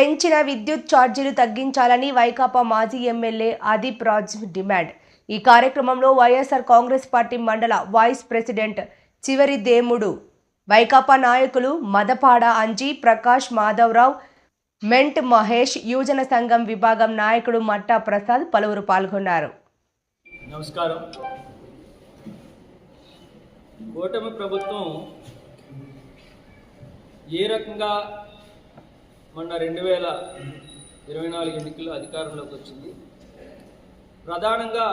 పెంచిన విద్యుత్ ఛార్జీలు తగ్గించాలని వైకాపా మాజీ ఎమ్మెల్యే ఆదిప్ రాజ్ డిమాండ్. ఈ కార్యక్రమంలో వైఎస్ఆర్ కాంగ్రెస్ పార్టీ మండల వైస్ ప్రెసిడెంట్ చివరి దేముడు వైకాపా నాయకులు మదపాడ అంజీ ప్రకాష్ మాధవరావు మెంట్ మహేష్ యువజన సంఘం విభాగం నాయకుడు మట్టా ప్రసాద్ పలువురు పాల్గొన్నారు. నమస్కారం. కూటమి ప్రభుత్వం ఏ రకంగా మొన్న రెండు వేల ఇరవై నాలుగు ఎన్నికల్లో అధికారంలోకి వచ్చింది. ప్రధానంగా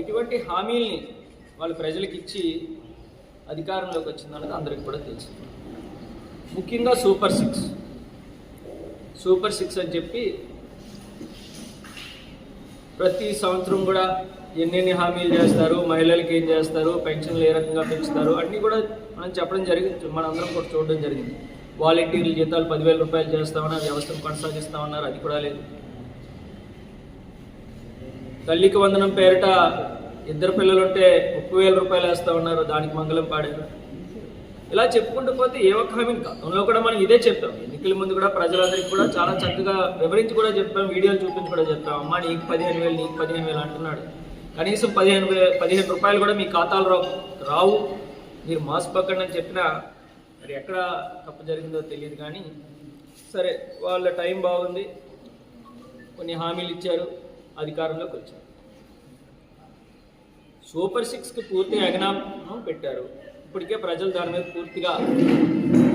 ఎటువంటి హామీల్ని వాళ్ళు ప్రజలకు ఇచ్చి అధికారంలోకి వచ్చిందన్నది అందరికీ కూడా తెలుసు. ముఖ్యంగా సూపర్ సిక్స్. సూపర్ సిక్స్ అని చెప్పి ప్రతి సంవత్సరం కూడా ఎన్నెన్ని హామీలు చేస్తారు మహిళలకి ఏం చేస్తారు పెన్షన్లు ఏ రకంగా పెంచుతారు అన్నీ కూడా మనం చెప్పడం జరిగింది మనందరం అందరం కూడా చూడడం జరిగింది. వాలంటీర్ల జీతాలు పదివేల రూపాయలు చేస్తామని వ్యవస్థను కొనసాగిస్తామన్నారు అది కూడా లేదు. తల్లికి వందనం పేరిట ఇద్దరు పిల్లలుంటే ముప్పై వేల రూపాయలు వేస్తా ఉన్నారు. దానికి మంగళం పాడారు. ఇలా చెప్పుకుంటూ పోతే ఏ ఒక్క హామీ గతంలో కూడా మనం ఇదే చెప్పాం. ఎన్నికల ముందు కూడా ప్రజలందరికీ కూడా చాలా చక్కగా వివరించి కూడా చెప్పాం. వీడియోలు చూపించి కూడా చెప్పాం. అమ్మ నీకు పదిహేను వేలు నీకు పదిహేను వేలు అంటున్నాడు. కనీసం పదిహేను వేలు పదిహేను రూపాయలు కూడా మీ ఖాతాలు రావు. రావు. మీరు మాస్ పక్కన చెప్పినా మరి ఎక్కడ తప్పు జరిగిందో తెలియదు కానీ సరే వాళ్ళ టైం బాగుంది. కొన్ని హామీలు ఇచ్చారు అధికారంలోకి వచ్చారు. సూపర్ సిక్స్కి పూర్తి అగనామం పెట్టారు. ఇప్పటికే ప్రజలు దాని మీద పూర్తిగా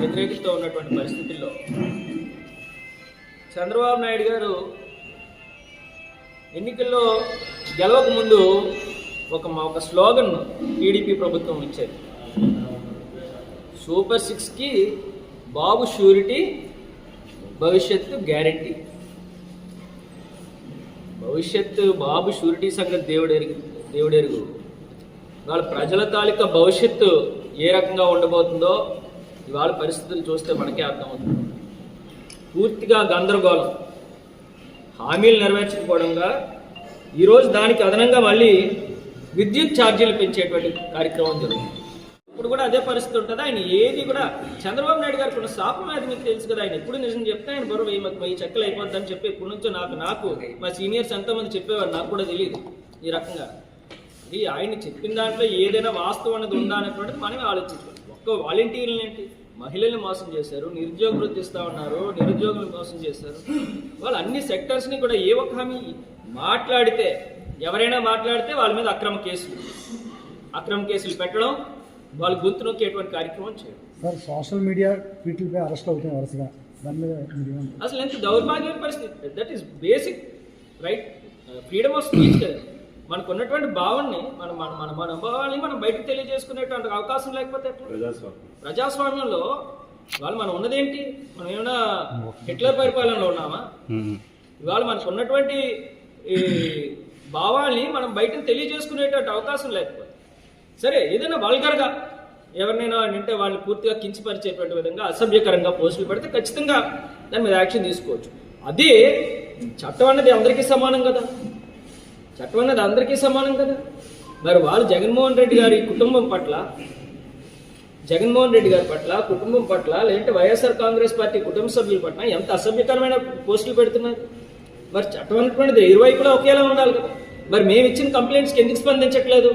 వ్యతిరేకిస్తూ ఉన్నటువంటి పరిస్థితుల్లో. చంద్రబాబు నాయుడు గారు ఎన్నికల్లో గెలవక ముందు ఒక ఒక స్లోగన్ టీడీపీ ప్రభుత్వం ఇచ్చేది. సూపర్ సిక్స్కి బాబు షూరిటీ భవిష్యత్తు గ్యారంటీ. భవిష్యత్తు బాబు షూరిటీ సంగతి దేవుడెరుగు దేవుడెరుగు వాళ్ళ ప్రజల తాలూకా భవిష్యత్తు ఏ రకంగా ఉండబోతుందో ఇవాళ పరిస్థితులు చూస్తే మనకే అర్థమవుతుంది. పూర్తిగా గందరగోళం. హామీలు నెరవేర్చకపోవడంగా ఈరోజు దానికి అదనంగా మళ్ళీ విద్యుత్ ఛార్జీలు పెంచేటువంటి కార్యక్రమం జరుగుతుంది. ఇప్పుడు కూడా అదే పరిస్థితి ఉంటుంది. ఆయన ఏది కూడా చంద్రబాబు నాయుడు గారికి ఉన్న శాపం అది మీకు తెలుసు కదా. ఆయన ఎప్పుడు నిజం చెప్తే ఆయన బరువు వెయ్యి వెయ్యి చెక్కలు అయిపోద్దని చెప్పి ఇప్పటి నుంచో నాకు నాకు మా సీనియర్స్ ఎంతమంది చెప్పేవారు నాకు కూడా తెలియదు ఈ రకంగా. ఇది ఆయన చెప్పిన దాంట్లో ఏదైనా వాస్తవం అనేది ఉందా అనేటువంటిది మనమే ఆలోచించుకోవాలి. ఒక్క వాలంటీర్లు ఏంటి? మహిళల్ని మోసం చేశారు నిరుద్యోగ వృద్ధి ఇస్తా ఉన్నారు నిరుద్యోగులను మోసం చేశారు. వాళ్ళు అన్ని సెక్టర్స్ని కూడా ఏ ఒక్క హామీ మాట్లాడితే ఎవరైనా మాట్లాడితే వాళ్ళ మీద అక్రమ కేసులు. అక్రమ కేసులు పెట్టడం వాళ్ళు గొంతు నొక్కేటువంటి కార్యక్రమం చేయడం సార్ సోషల్ మీడియా ట్వీట్లపై అరెస్ట్ అవుతున్నాయి వరుసగా దాని మీద? అసలు ఎంత దౌర్భాగ్యమైన పరిస్థితి. That is basic right freedom of speech కదా. మనకు ఉన్నటువంటి భావాన్ని మన మన మన మన అనుభవాల్ని మనం బయటకు తెలియజేసుకునేటువంటి అవకాశం లేకపోతే ప్రజాస్వామ్యంలో ఇవాళ మనం ఉన్నదేంటి? మనం ఏమైనా హిట్లర్ పరిపాలనలో ఉన్నామా? ఇవాళ మనకు ఉన్నటువంటి ఈ భావాల్ని మనం బయటకు తెలియజేసుకునేటువంటి అవకాశం లేకపోతే సరే ఏదైనా వల్గర్గా ఎవరినైనా అంటే వాళ్ళని పూర్తిగా కించపరిచేటువంటి విధంగా అసభ్యకరంగా పోస్టులు పెడితే ఖచ్చితంగా దాని మీద యాక్షన్ తీసుకోవచ్చు. అదే చట్టం అన్నది అందరికీ సమానం కదా. చట్టం అన్నది అందరికీ సమానం కదా. మరి వాళ్ళు జగన్మోహన్ రెడ్డి గారి కుటుంబం పట్ల జగన్మోహన్ రెడ్డి గారి పట్ల కుటుంబం పట్ల లేదంటే వైఎస్ఆర్ కాంగ్రెస్ పార్టీ కుటుంబ సభ్యుల పట్ల ఎంత అసభ్యకరమైన పోస్టులు పెడుతున్నారు. మరి చట్టం అనేటువంటిది ఇరువైపులా ఒకేలా ఉండాలి కదా. మరి మేము ఇచ్చిన కంప్లైంట్స్కి ఎందుకు స్పందించట్లేదు?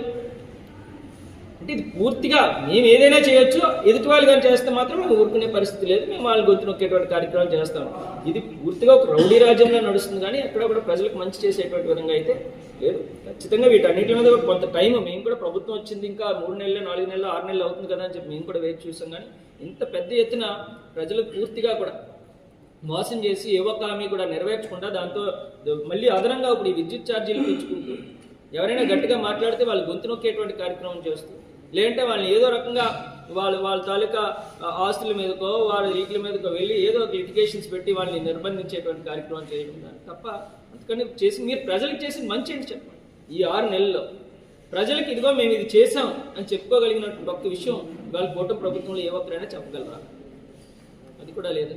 అంటే ఇది పూర్తిగా మేము ఏదైనా చేయొచ్చు ఎదుటి వాళ్ళు కానీ చేస్తే మాత్రం మేము ఊరుకునే పరిస్థితి లేదు. మేము వాళ్ళు గొంతు నొక్కేటువంటి కార్యక్రమాలు చేస్తాం. ఇది పూర్తిగా ఒక రౌడీ రాజ్యంగా నడుస్తుంది కానీ ఎక్కడ కూడా ప్రజలకు మంచి చేసేటువంటి విధంగా అయితే లేదు. ఖచ్చితంగా వీటన్నిటి మీద కొంత టైం మేము కూడా ప్రభుత్వం వచ్చింది ఇంకా మూడు నెలలు నాలుగు నెలలు ఆరు నెలలు అవుతుంది కదా అని చెప్పి మేము కూడా వేచి చూసాం కానీ ఇంత పెద్ద ఎత్తున ప్రజలకు పూర్తిగా కూడా మోసం చేసి ఏ ఒక్క హామీ కూడా నెరవేర్చకుండా దాంతో మళ్ళీ అదనంగా ఇప్పుడు ఈ విద్యుత్ ఛార్జీలు పెంచుకుంటూ ఎవరైనా గట్టిగా మాట్లాడితే వాళ్ళు గొంతు నొక్కేటువంటి కార్యక్రమం చేస్తూ లేదంటే వాళ్ళని ఏదో రకంగా వాళ్ళు వాళ్ళ తాలూకా ఆస్తుల మీదకో వాళ్ళ వీటిల మీదకో వెళ్ళి ఏదో ఒక లిటిగేషన్స్ పెట్టి వాళ్ళని నిర్బంధించేటువంటి కార్యక్రమం చేయడం కానీ తప్ప అందుకని చేసి మీరు ప్రజలకు చేసిన మంచి ఏంటి చెప్పండి. ఈ ఆరు నెలల్లో ప్రజలకు ఇదిగో మేము ఇది చేసాం అని చెప్పుకోగలిగినటువంటి ఒక్క విషయం వాళ్ళ కూటమి ప్రభుత్వంలో ఏ ఒక్కరైనా చెప్పగలరా? అది కూడా లేదు.